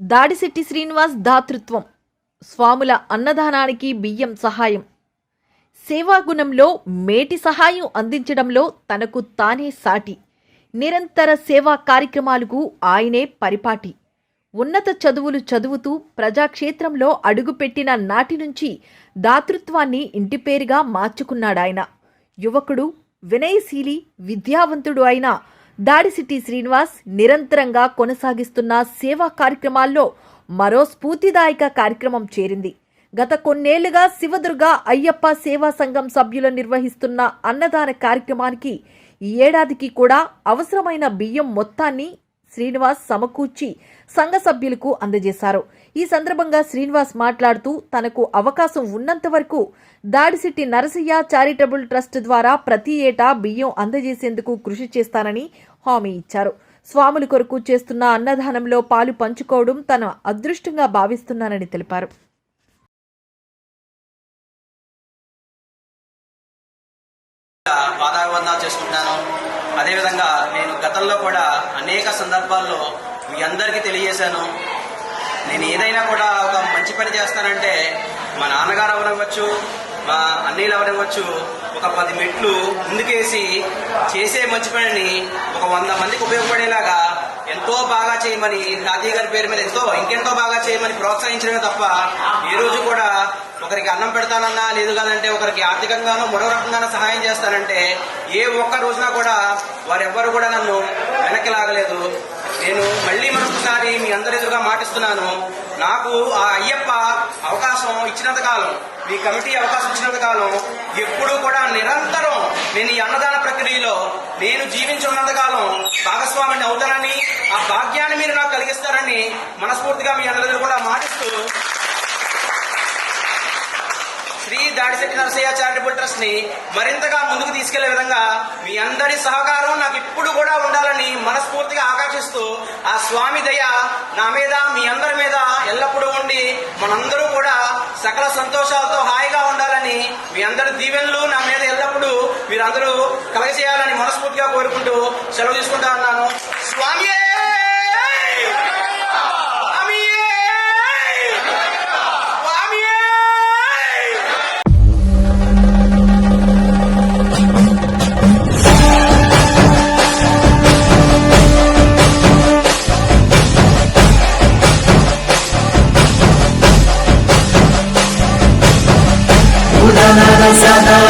దాడిశెట్టి శ్రీనివాస్ దాతృత్వం. స్వాముల అన్నదానానికి బియ్యం సహాయం. సేవాగుణంలో మేటి సహాయం అందించడంలో తనకు తానే సాటి. నిరంతర సేవా కార్యక్రమాలకు ఆయనే పరిపాటి. ఉన్నత చదువులు చదువుతూ ప్రజాక్షేత్రంలో అడుగుపెట్టిన నాటి నుంచి దాతృత్వాన్ని ఇంటిపేరుగా మార్చుకున్నాడాయన. యువకుడు వినయశీలి విద్యావంతుడు అయిన దాడిసిటి శ్రీనివాస్ నిరంతరంగా కొనసాగిస్తున్న సేవా కార్యక్రమాల్లో మరో స్ఫూర్తిదాయక కార్యక్రమం చేరింది. గత కొన్నేళ్ళుగా శివదుర్గ అయ్యప్ప సేవా సంఘం సభ్యులు నిర్వహిస్తున్న అన్నదాన కార్యక్రమానికి ఈ ఏడాదికి కూడా అవసరమైన బియ్యం మొత్తాన్ని శ్రీనివాస్ సమకూర్చి సంఘ సభ్యులకు అందజేశారు. ఈ సందర్భంగా శ్రీనివాస్ మాట్లాడుతూ తనకు అవకాశం ఉన్నంత వరకు దాడిసిట్టి నరసయ్య చారిటబుల్ ట్రస్ట్ ద్వారా ప్రతి ఏటా బియ్యం అందజేసేందుకు కృషి చేస్తానని హామీ ఇచ్చారు. స్వాముల కొరకు చేస్తున్న అన్నదానంలో పాలు పంచుకోవడం తన అదృష్టంగా భావిస్తున్నానని తెలిపారు. పాదాభివందనాలు చేసుకుంటాను అదేవిధంగా నేను గతంలో కూడా అనేక సందర్భాల్లో మీ అందరికీ తెలియజేశాను. నేను ఏదైనా కూడా ఒక మంచి పని చేస్తానంటే మా నాన్నగారు అవనవచ్చు మా అన్నీలు అవనవచ్చు ఒక పది మెట్లు ముందుకేసి చేసే మంచి పనిని ఒక వంద మందికి ఉపయోగపడేలాగా ఎంతో బాగా చేయమని తాతయ్య గారి పేరు మీద ఎంతో ఇంకెంతో బాగా చేయమని ప్రోత్సహించడమే తప్ప ఏ రోజు కూడా ఒకరికి అన్నం పెడతానన్నా లేదు కాదంటే ఒకరికి ఆర్థికంగానో మరో రకంగానో సహాయం చేస్తానంటే ఏ ఒక్క రోజున కూడా వారెవ్వరు కూడా నన్ను వెనక్కి లాగలేదు. నేను మళ్ళీ మరొకసారి మీ అందరి ఎదురుగా మాటిస్తున్నాను. నాకు ఆ అయ్యప్ప అవకాశం ఇచ్చినంత కాలం మీ కమిటీ అవకాశం ఇచ్చినంత కాలం ఎప్పుడూ కూడా నిరంతరం నేను ఈ అన్నదాన ప్రక్రియలో నేను జీవించున్నంత కాలం భాగస్వామిని అవుతానని ఆ భాగ్యాన్ని మీరు నాకు కలిగిస్తారని మనస్ఫూర్తిగా మీ అందరి ఎదురు కూడా మాటిస్తూ శ్రీ దాడిశెట్టి నరసయ్య చారిటబుల్ ట్రస్ట్ని మరింతగా ముందుకు తీసుకెళ్ళే విధంగా మీ అందరి సహకారం నాకు ఇప్పుడు కూడా ఉండాలని మనస్ఫూర్తిగా ఆకాంక్షిస్తూ ఆ స్వామి దయ నా మీద మీ అందరి మీద ఎల్లప్పుడూ ఉండి మనందరూ కూడా సకల సంతోషాలతో హాయిగా ఉండాలని మీ అందరి దీవెనలు నా మీద ఎల్లప్పుడూ మీరందరూ కలగజేయాలని మనస్ఫూర్తిగా కోరుకుంటూ సెలవు తీసుకుంటా ఉన్నాను. స్వామి sana da sana da.